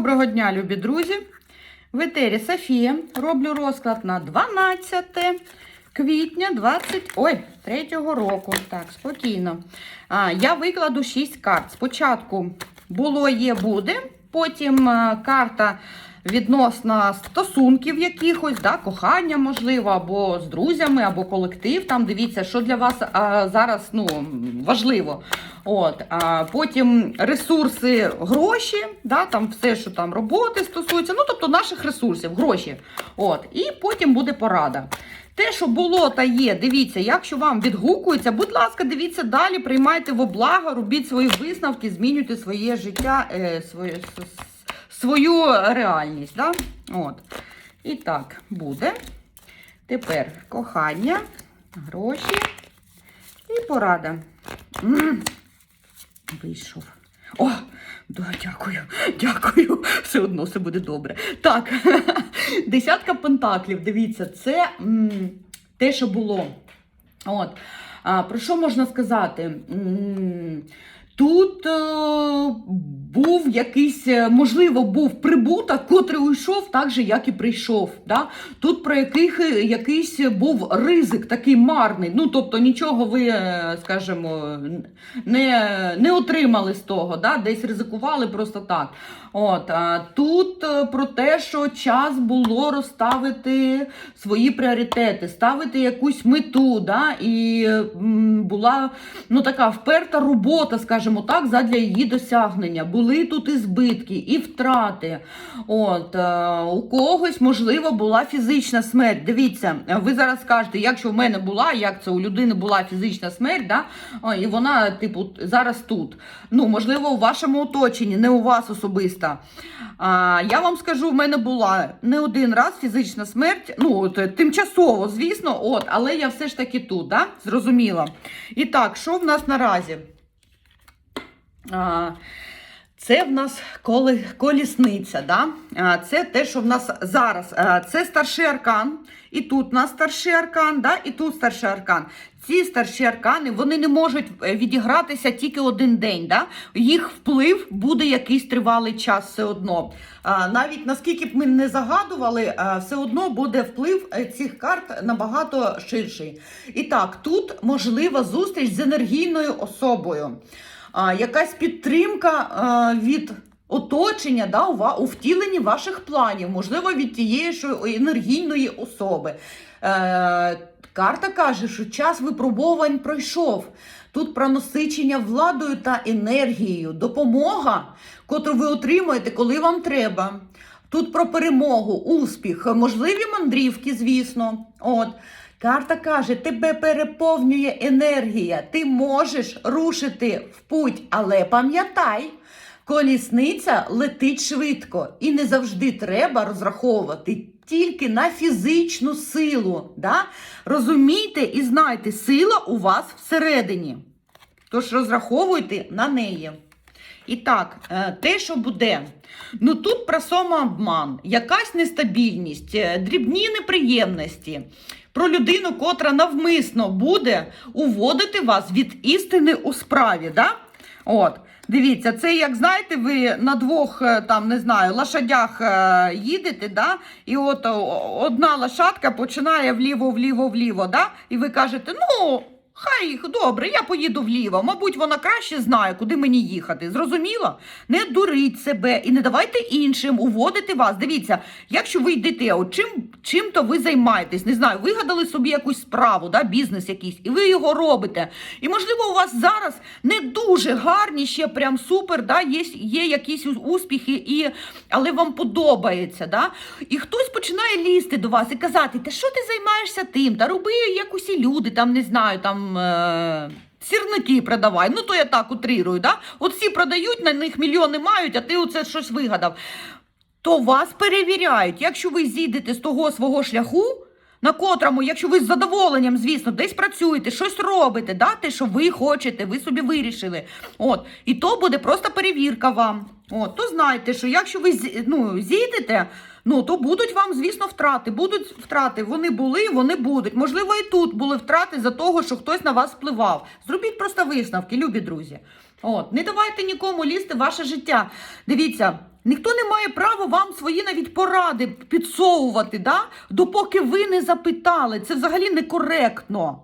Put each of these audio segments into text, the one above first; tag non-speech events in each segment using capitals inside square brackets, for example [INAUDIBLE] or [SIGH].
Доброго дня, любі друзі! В етері Софія. Роблю розклад на 12 квітня 23 року. Так, спокійно. А, я викладу 6 карт. Спочатку було, є, буде. Потім карта відносно стосунків якихось, да, кохання, можливо, або з друзями, або колектив. Там дивіться, що для вас а, зараз ну, важливо. От, а Потім ресурси, гроші, да, там все, що там роботи стосується, ну тобто наших ресурсів, гроші. От, І потім буде порада. Те, що було та є, дивіться, якщо вам відгукується, будь ласка, дивіться далі, приймайте в облаго, робіть свої висновки, змінюйте своє життя, е, своє, свою реальність. Да? От. І так, буде. Тепер кохання, гроші і порада. Вийшов. О, да, дякую, дякую. Все одно все буде добре. Так, [LAUGHS] десятка пентаклів. Дивіться, це м, те, що було. От. А, про що можна сказати? М, Тут е, був якийсь, е, можливо, був прибуток, котрий уйшов так же, як і прийшов. Да? Тут про яких, е, якийсь був ризик такий марний. Ну, тобто нічого ви, е, скажімо, не, не отримали з того, да? десь ризикували просто так. От, а тут про те, що час було розставити свої пріоритети, ставити якусь мету, да? і м, була ну, така вперта робота, скажімо так, задля її досягнення. Були тут і збитки, і втрати. От, е, у когось, можливо, була фізична смерть. Дивіться, ви зараз скажете, якщо в мене була, як це у людини була фізична смерть, да? І вона, типу, зараз тут. Ну, можливо, у вашому оточенні, не у вас особисто. А, я вам скажу, в мене була не один раз фізична смерть, ну, от, е, тимчасово, звісно, от, але я все ж таки тут, да? зрозуміла. І так, що в нас наразі? Це в нас колісниця. Да? Це те, що в нас зараз. Це старший аркан. І тут у нас старший аркан, да? і тут старший аркан. Ці старші аркани вони не можуть е, відігратися тільки один день. Да? Їх вплив буде якийсь тривалий час все одно. Навіть наскільки б ми не загадували, все одно буде вплив е, цих карт набагато ширший. І так, тут можлива зустріч з енергійною особою якась підтримка а, від оточення да, у втіленні ваших планів, можливо, від тієї ж енергійної особи. Е, карта каже, що час випробувань пройшов. Тут про насичення владою та енергією, допомога, котру ви отримуєте, коли вам треба. Тут про перемогу, успіх, можливі мандрівки, звісно. От. Карта каже, тебе переповнює енергія, ти можеш рушити в путь, але пам'ятай, колісниця летить швидко і не завжди треба розраховувати тільки на фізичну силу. Да? Розумійте і знайте, сила у вас всередині. Тож розраховуйте на неї. І так, е, те, що буде, ну тут про самообман, якась нестабільність, е, дрібні неприємності. Про людину, котра навмисно буде уводити вас від істини у справі. Да? От, дивіться, це як знаєте, ви на двох е, там не знаю, лошадях е, їдете, да? і от одна лошадка починає вліво, вліво, вліво. Да? І ви кажете, ну. Хай їх добре, я поїду вліво. Мабуть, вона краще знає, куди мені їхати. Зрозуміло? Не дуріть себе і не давайте іншим уводити вас. Дивіться, якщо ви йдете, от чим, чим то ви займаєтесь, не знаю, вигадали собі якусь справу, да, бізнес якийсь, і ви його робите. І можливо, у вас зараз не дуже гарні, ще прям супер, да, є, є якісь успіхи, і, але вам подобається. Да? І хтось починає лізти до вас і казати, та що ти займаєшся тим? Та роби як усі люди, там не знаю, там. Е- Сірники продавай, ну то я так утрирую, да? От всі продають, на них мільйони мають, а ти оце щось вигадав. То вас перевіряють, якщо ви зійдете з того свого шляху, на котрому, якщо ви з задоволенням, звісно, десь працюєте, щось робите, да, те, що ви хочете, ви собі вирішили. От, і то буде просто перевірка вам. От, то знайте, що якщо ви ну, зійдете, ну то будуть вам, звісно, втрати. Будуть втрати. Вони були, вони будуть. Можливо, і тут були втрати за того, що хтось на вас впливав. Зробіть просто висновки, любі друзі. От, не давайте нікому лізти в ваше життя. Дивіться, Ніхто не має права вам свої навіть поради підсовувати, да? допоки ви не запитали. Це взагалі некоректно.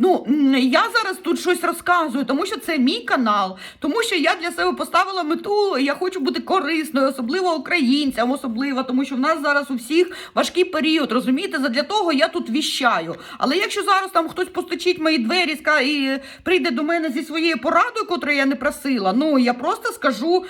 Ну, я зараз тут щось розказую, тому що це мій канал, тому що я для себе поставила мету, я хочу бути корисною, особливо українцям, особливо, тому що в нас зараз у всіх важкий період, розумієте? Задля того я тут віщаю. Але якщо зараз там хтось постучить мої двері і прийде до мене зі своєю порадою, котру я не просила, ну я просто скажу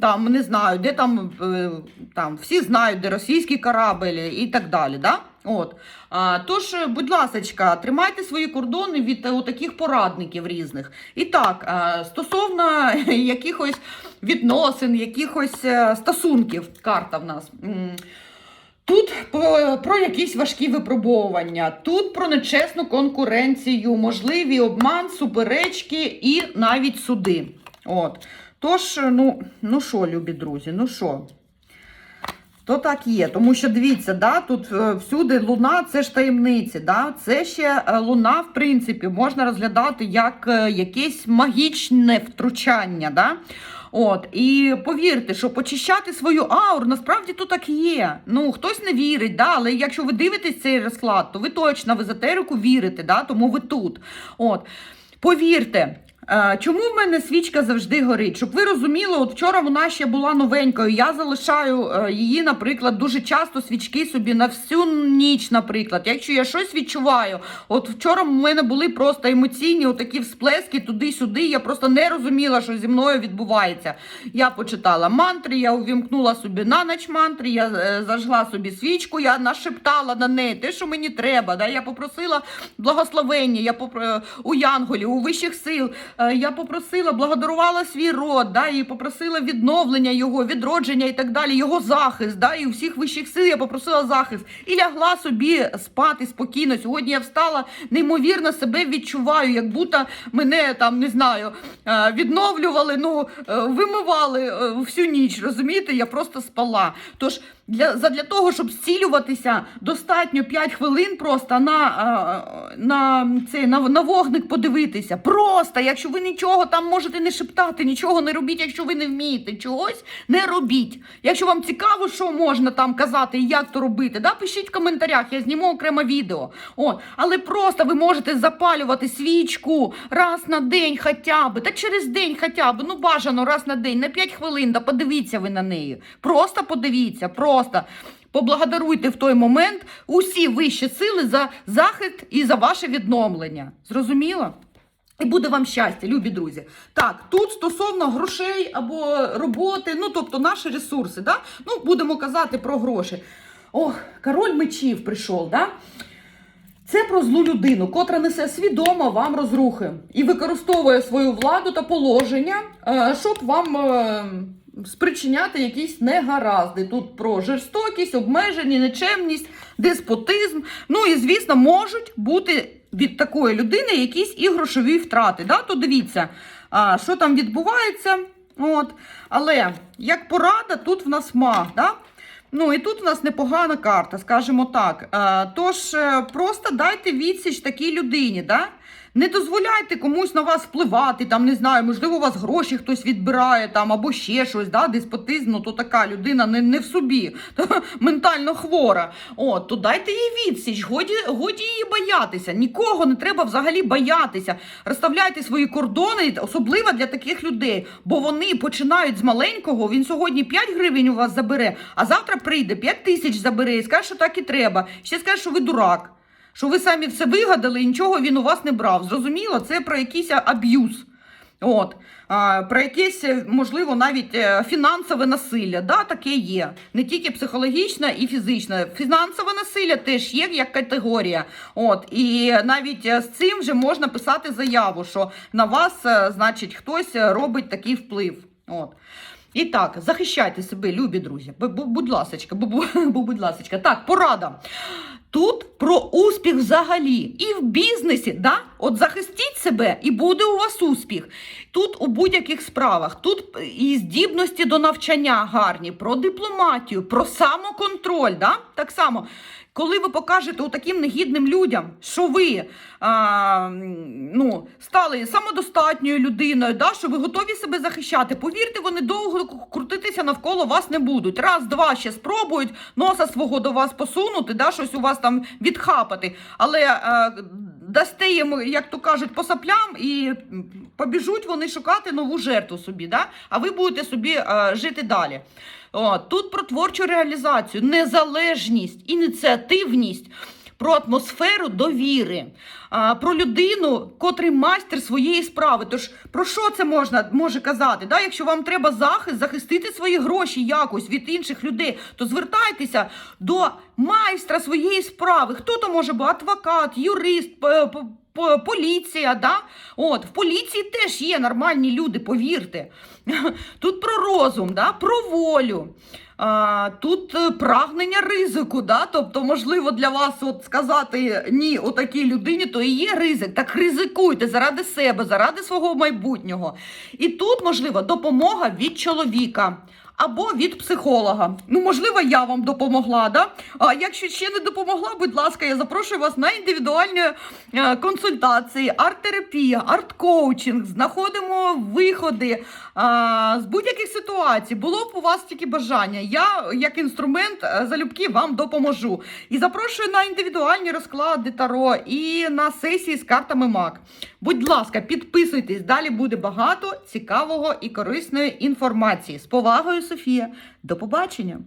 там, не знаю, де там, е, там всі знають, де російський корабель і так далі. Да? От. А, тож, будь ласочка, тримайте свої кордони від е, таких порадників різних. І так, е, стосовно [LAUGHS] якихось відносин, якихось е, стосунків, карта в нас. Тут про, про якісь важкі випробовування, тут про нечесну конкуренцію, можливі обман, суперечки і навіть суди. От. Тож, ну, ну що, любі друзі, ну що? То так є, тому що дивіться, да, тут е, всюди луна це ж таємниці. Да? Це ще е, луна, в принципі, можна розглядати як е, якесь магічне втручання. Да? От, і повірте, що почищати свою ауру, насправді то так є. Ну, хтось не вірить, да? але якщо ви дивитесь цей розклад, то ви точно в езотерику вірите, да? тому ви тут. От. Повірте, Чому в мене свічка завжди горить? Щоб ви розуміли, от вчора вона ще була новенькою. Я залишаю е, її, наприклад, дуже часто свічки собі на всю ніч, наприклад. Якщо я щось відчуваю, от вчора в мене були просто емоційні отакі всплески туди-сюди. Я просто не розуміла, що зі мною відбувається. Я почитала мантри, я увімкнула собі на ніч мантри, я е, зажгла собі свічку, я нашептала на неї те, що мені треба. Да? Я попросила благословення, я попро... у янголів, у вищих сил. Е, Я попросила, благодарувала свій род, да, і попросила відновлення його, відродження і так далі, його захист. Да, і у всіх вищих сил я попросила захист. І лягла собі спати спокійно. Сьогодні я встала, неймовірно себе відчуваю, як будто мене там не знаю, е, відновлювали, ну е, вимивали всю ніч. Розумієте, я просто спала. Тож для, задля того, щоб зцілюватися, достатньо 5 хвилин просто на, на, цей, на, на вогник подивитися. Просто, якщо ви нічого там можете не шептати, нічого не робіть, якщо ви не вмієте чогось, не робіть. Якщо вам цікаво, що можна там казати і як то робити, да, пишіть в коментарях, я зніму окреме відео. От. Але просто ви можете запалювати свічку раз на день хоча б, та через день хоча б, ну бажано раз на день, на 5 хвилин, да подивіться ви на неї. Просто подивіться, просто. Поблагодаруйте в той момент усі вищі сили за захист і за ваше відновлення. Зрозуміло? І буде вам щастя, любі друзі. Так, тут стосовно грошей або роботи, ну тобто наші ресурси, да? ну будемо казати про гроші. Ох, король мечів прийшов, да? Це про злу людину, котра несе свідомо вам розрухи і використовує свою владу та положення, е, щоб вам е, спричиняти якісь негаразди. Тут про жорстокість, обмеження, нечемність, деспотизм. Ну і, звісно, можуть бути від такої людини якісь і грошові втрати. Да? То дивіться, а, що там відбувається. От. Але як порада, тут в нас маг. Да? Ну і тут у нас непогана карта, скажімо так. Е, Тож е, просто дайте відсіч такій людині. Да? Не дозволяйте комусь на вас впливати, там не знаю, можливо, у вас гроші хтось відбирає там або ще щось, да, деспотизм, ну то така людина не, не в собі, [LAUGHS] та, ментально хвора. От, то дайте їй відсіч, годі, годі її боятися. Нікого не треба взагалі боятися. Розставляйте свої кордони, особливо для таких людей, бо вони починають з маленького. Він сьогодні 5 гривень у вас забере, а завтра прийде 5 тисяч забере і скаже, що так і треба. Ще скаже, що ви дурак. Що ви самі все вигадали і нічого він у вас не брав. Зрозуміло, це про якийсь аб'юз. От. Про якесь, можливо, навіть е, фінансове насилля. Да, таке є. Не тільки психологічне і фізичне. Фінансове насилля теж є як категорія. От. І навіть е, з цим вже можна писати заяву, що на вас, е, значить, хтось робить такий вплив. От. І так, захищайте себе, любі друзі. Бу- бу- Будь ласочка, бу- бу- [LAUGHS] бу- будь ласочка. Так, порада. Тут про успіх взагалі і в бізнесі, да? От захистіть себе, і буде у вас успіх. Тут у будь-яких справах, тут і здібності до навчання гарні, про дипломатію, про самоконтроль. Да? Так само, коли ви покажете таким негідним людям, що ви а, ну, стали самодостатньою людиною, да, що ви готові себе захищати, повірте, вони довго крутитися навколо вас не будуть. Раз, два ще спробують носа свого до вас посунути, да, щось у вас там відхапати, але е, дасте їм, як то кажуть, по соплям, і побіжуть вони шукати нову жертву собі, да? а ви будете собі е, жити далі. О, тут про творчу реалізацію, незалежність, ініціативність. Про атмосферу довіри, про людину, котрий майстер своєї справи. Тож про що це можна може казати? Да? Якщо вам треба захист, захистити свої гроші якось від інших людей, то звертайтеся до майстра своєї справи. Хто то може бути адвокат, юрист, поліція. Да? От, в поліції теж є нормальні люди, повірте. [LAUGHS] Тут про розум, да? про волю. А, тут е, прагнення ризику, да? тобто, можливо, для вас от сказати ні отакій людині, то і є ризик. Так ризикуйте заради себе, заради свого майбутнього. І тут, можливо, допомога від чоловіка. Або від психолога. Ну, можливо, я вам допомогла. Да? А якщо ще не допомогла, будь ласка, я запрошую вас на індивідуальні е, консультації, арт-терапія, арт-коучинг. Знаходимо виходи а, з будь-яких ситуацій. Було б у вас тільки бажання. Я, як інструмент, е, залюбки вам допоможу. І запрошую на індивідуальні розклади Таро і на сесії з картами МАК. Будь ласка, підписуйтесь, далі буде багато цікавого і корисної інформації. З повагою, Софія. До побачення!